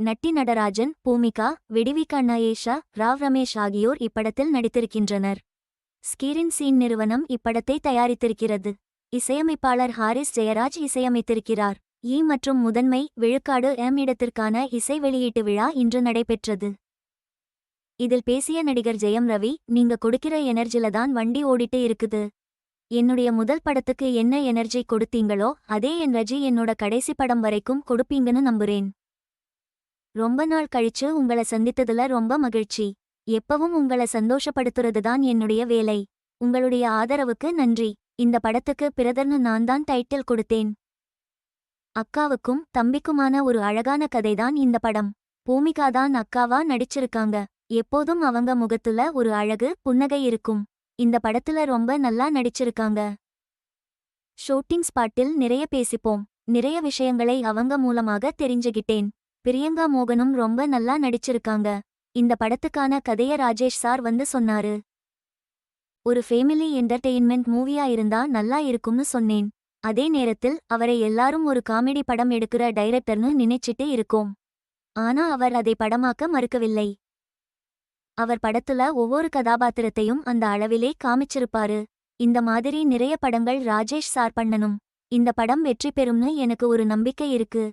நட்டி நடராஜன் பூமிகா விடிவிகா நயேஷா ராவ் ரமேஷ் ஆகியோர் இப்படத்தில் நடித்திருக்கின்றனர். ஸ்கீரின் சீன் நிறுவனம் இப்படத்தை தயாரித்திருக்கிறது. இசையமைப்பாளர் ஹாரிஸ் ஜெயராஜ் இசையமைத்திருக்கிறார். ஈ மற்றும் முதன்மை விழுக்காடு எம் இடத்திற்கான இசை வெளியீட்டு விழா இன்று நடைபெற்றது. இதில் பேசிய நடிகர் ஜெயம் ரவி நீங்க கொடுக்கிற எனர்ஜில தான் வண்டி ஓடிட்டு இருக்குது. என்னுடைய முதல் படத்துக்கு என்ன எனர்ஜி கொடுத்தீங்களோ அதே எனர்ஜி என்னோட கடைசி படம் வரைக்கும் கொடுப்பீங்கன்னு நம்புறேன். ரொம்ப நாள் கழிச்சு உங்கள சந்தித்ததுல ரொம்ப மகிழ்ச்சி. எப்பவும் உங்கள சந்தோஷப்படுத்துறது தான் என்னுடைய வேலை. உங்களுடைய ஆதரவுக்கு நன்றி. இந்த படத்துக்கு பிரதர்னு நான் தான் டைட்டில் கொடுத்தேன். அக்காவுக்கும் தம்பிக்குமான ஒரு அழகான கதைதான் இந்த படம். பூமிகா தான் அக்காவா நடிச்சிருக்காங்க. எப்போதும் அவங்க முகத்துல ஒரு அழகு புன்னகை இருக்கும். இந்த படத்துல ரொம்ப நல்லா நடிச்சிருக்காங்க. ஷூட்டிங் ஸ்பாட்டில் நிறைய பேசிப்போம். நிறைய விஷயங்களை அவங்க மூலமாக தெரிஞ்சுகிட்டேன். பிரியங்கா மோகனும் ரொம்ப நல்லா நடிச்சிருக்காங்க. இந்த படத்துக்கான கதைய ராஜேஷ் சார் வந்து சொன்னாரு. ஒரு ஃபேமிலி என்டர்டெயின்மெண்ட் மூவியா இருந்தா நல்லா இருக்கும்னு சொன்னேன். அதே நேரத்தில் அவரை எல்லாரும் ஒரு காமெடி படம் எடுக்கிற டைரக்டர்னு நினைச்சிட்டு இருக்கோம். ஆனா அவர் அதை படமாக்க மறுக்கவில்லை. அவர் படத்துல ஒவ்வொரு கதாபாத்திரத்தையும் அந்த அளவிலே காமிச்சிருப்பாரு. இந்த மாதிரி நிறைய படங்கள் ராஜேஷ் சார் பண்ணனும். இந்த படம் வெற்றி பெறும்னு எனக்கு ஒரு நம்பிக்கை இருக்கு.